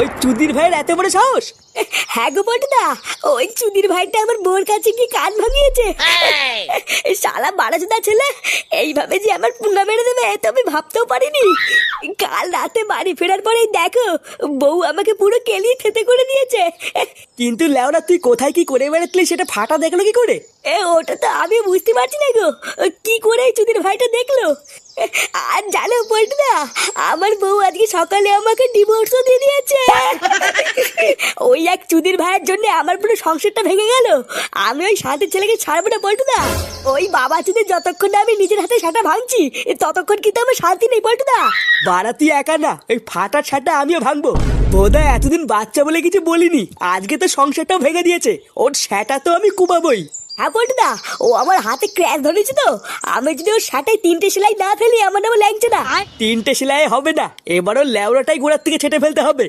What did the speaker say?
ওই চুদির ভাইয়ের এত বড় সাহস? হ্যাঁ গো বটদা ওই চুদির ভাইটা আমার বোর কাছে কি কান ভাঙিয়েছে। শালা বারাজদা ছেলে এইভাবে যে আমার পুঙ্গা মেরে দেবে তো আমি ভাবতেও পারিনি। কাল রাতে বাড়ি ফেরার পরেই দেখো বউ আমাকে পুরো কেলিয়ে থেতে করে দিয়েছে। কিন্তু লেওরা তুই কোথায় কি করে বেড়াতলি সেটা ফাটা দেখল কি করে? এ ওটা তো আমি বুঝতে পারছি না গো। কি করে এই চুদির ভাইটা দেখল? আর জানো পল্টুদা আমার বউ আজকে সকালে আমাকে ডিভোর্সও দিয়ে দিয়েছে। ওই এক চুদির ভাইয়ের জন্য আমার পুরো সংসারটা ভেঙে গেল। আমি ওই সাথে ছেলেকে ছাড়বো না পল্টুদা ওই বাবা চুদির যতক্ষণ না আমি নিজের হাতে সাটা ভাঙছি ততক্ষণ কিন্তু আমার শান্তি নেই পল্টুদা বাড়া, তুই একা না ওই ফাটার ছাটা আমিও ভাঙবো। বোধ এতদিন বাচ্চা বলে কিছু বলিনি, আজকে তো সংসারটাও ভেঙে দিয়েছে। ওর সেটা তো আমি কুবাবই হ্যাঁ পল্টুদা ও আমার হাতে ক্র্যাশ ধরেছে তো। আমি যদি ওর শাটায় তিনটে সেলাই না ফেলি আমার নামে লাগছে না। তিনটে সেলাই হবে না এবারও লেওড়াটাই গোড়ার থেকে ছেটে ফেলতে হবে।